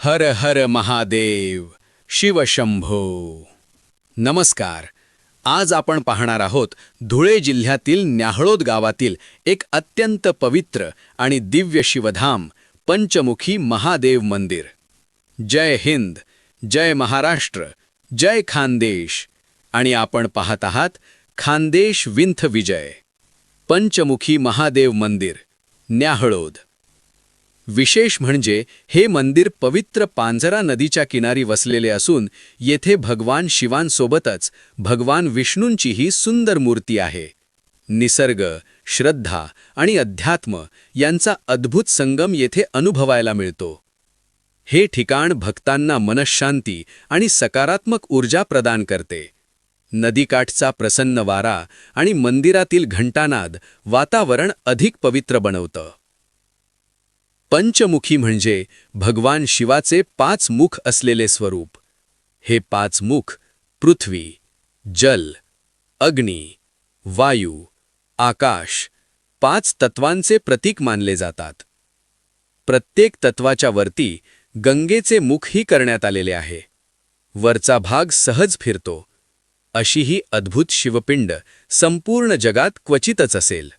हर हर महादेव शिवशंभो नमस्कार. आज आपण पाहणार आहोत धुळे जिल्ह्यातील न्याहळोद गावातील एक अत्यंत पवित्र आणि दिव्य शिवधाम पंचमुखी महादेव मंदिर. जय हिंद जय महाराष्ट्र जय खानदेश. आणि आपण पाहत आहात खानदेश विंथ विजय पंचमुखी महादेव मंदिर न्याहळोद. विशेष म्हणजे हे मंदिर पवित्र पांझरा नदीच्या किनारी वसलेले असून येथे भगवान शिवांसोबतच भगवान विष्णूंचीही सुंदर मूर्ती आहे. निसर्ग श्रद्धा आणि अध्यात्म यांचा अद्भुत संगम येथे अनुभवायला मिळतो. हे ठिकाण भक्तांना मनःशांती आणि सकारात्मक ऊर्जा प्रदान करते. नदीकाठचा प्रसन्न वारा आणि मंदिरातील घंटानाद वातावरण अधिक पवित्र बनवतं. पंचमुखी म्हणजे भगवान शिवाचे पाच मुख असलेले स्वरूप. हे पाच मुख पृथ्वी जल अग्नी वायू आकाश पाच तत्वांचे प्रतीक मानले जातात. प्रत्येक तत्वाच्या वरती गंगेचे मुखही करण्यात आलेले आहे. वरचा भाग सहज फिरतो. अशी ही अद्भुत शिवपिंड संपूर्ण जगात क्वचितच असेल.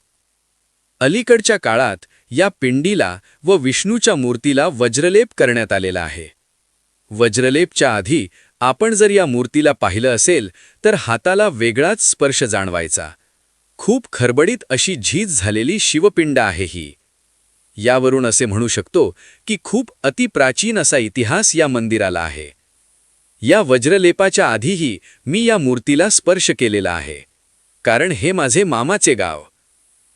अलीकडच्या काळात या पिंडीला व विष्णूच्या मूर्तीला वज्रलेप करण्यात आलेला आहे. वज्रलेपच्या आधी आपण जर या मूर्तीला पाहिलं असेल तर हाताला वेगळाच स्पर्श जाणवायचा. खूप खरबडीत अशी झीज झालेली शिवपिंड आहे ही. यावरून असे म्हणू शकतो की खूप अतिप्राचीन असा इतिहास या मंदिराला आहे. या वज्रलेपाच्या आधीही मी या मूर्तीला स्पर्श केलेला आहे. कारण हे माझे मामाचे गाव.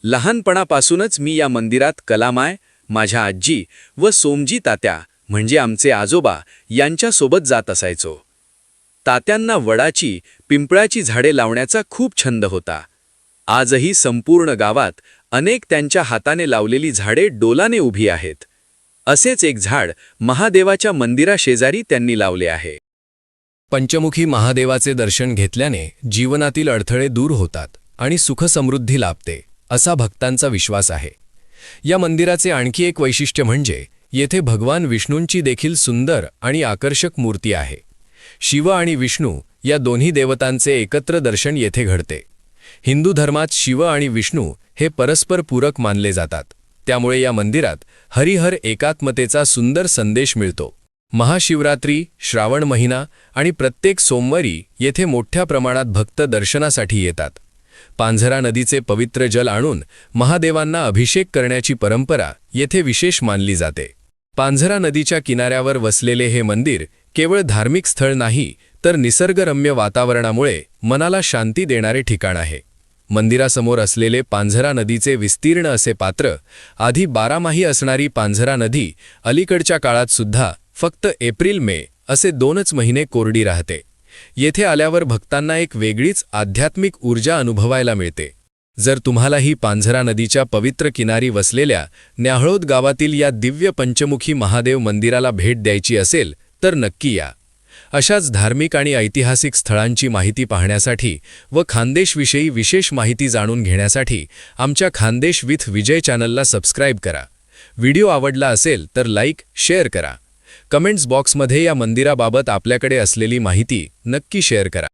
लहानपणापासूनच मी या मंदिरात कलामाय माझ्या आजी व सोमजी तात्या म्हणजे आमचे आजोबा यांच्यासोबत जात असायचो. तात्यांना वडाची पिंपळाची झाडे लावण्याचा खूप छंद होता. आजही संपूर्ण गावात अनेक त्यांच्या हाताने लावलेली झाडे डोलाने उभी आहेत. असेच एक झाड महादेवाच्या मंदिराशेजारी त्यांनी लावले आहे. पंचमुखी महादेवाचे दर्शन घेतल्याने जीवनातील अडथळे दूर होतात आणि सुखसमृद्धी लाभते. असा भक्तांचा विश्वास आहे. या मंदिराचे आणखी एक वैशिष्ट्य म्हणजे येथे भगवान विष्णूंची देखील सुंदर आणि आकर्षक मूर्ती आहे. शिव आणि विष्णू या दोन्ही देवतांचे एकत्र दर्शन येथे घडते. हिंदू धर्मात शिव आणि विष्णू हे परस्पर पूरक मानले जातात. त्यामुळे या मंदिरात हरिहर एकात्मतेचा सुंदर संदेश मिळतो. महाशिवरात्री श्रावण महिना आणि प्रत्येक सोमवारी येथे मोठ्या प्रमाणात भक्त दर्शनासाठी येतात. पांझरा नदीचे पवित्र जल आणून महादेवांना अभिषेक करण्याची परंपरा येथे विशेष मानली जाते. पांझरा नदीच्या किनाऱ्यावर वसलेले हे मंदिर केवळ धार्मिक स्थळ नाही तर निसर्गरम्य वातावरणामुळे मनाला शांती देणारे ठिकाण आहे. मंदिरासमोर असलेले पांझरा नदीचे विस्तीर्ण असे पात्र आधी बारामाही असणारी पांझरा नदी अलीकडच्या काळात सुद्धा फक्त एप्रिल मे असे दोनच महिने कोरडी राहते. येथे आल्यावर भक्तांना एक वेगळीच आध्यात्मिक ऊर्जा अनुभवायला मिळते. जर तुम्हाला ही पांझरा नदीच्या पवित्र किनारी वसलेल्या न्याहळोद गावातील या दिव्य पंचमुखी महादेव मंदिराला भेट द्यायची असेल तर नक्की या. अशाच धार्मिक आणि ऐतिहासिक स्थळांची माहिती पाहण्यासाठी व खानदेशविषयी विशेष माहिती जाणून घेण्यासाठी आमच्या खानदेश विथ विजय चॅनलला सबस्क्राईब करा. व्हिडिओ आवडला असेल तर लाईक शेअर करा. कमेंट्स बॉक्समध्ये या मंदिराबाबत आपल्याकडे असलेली माहिती नक्की शेअर करा.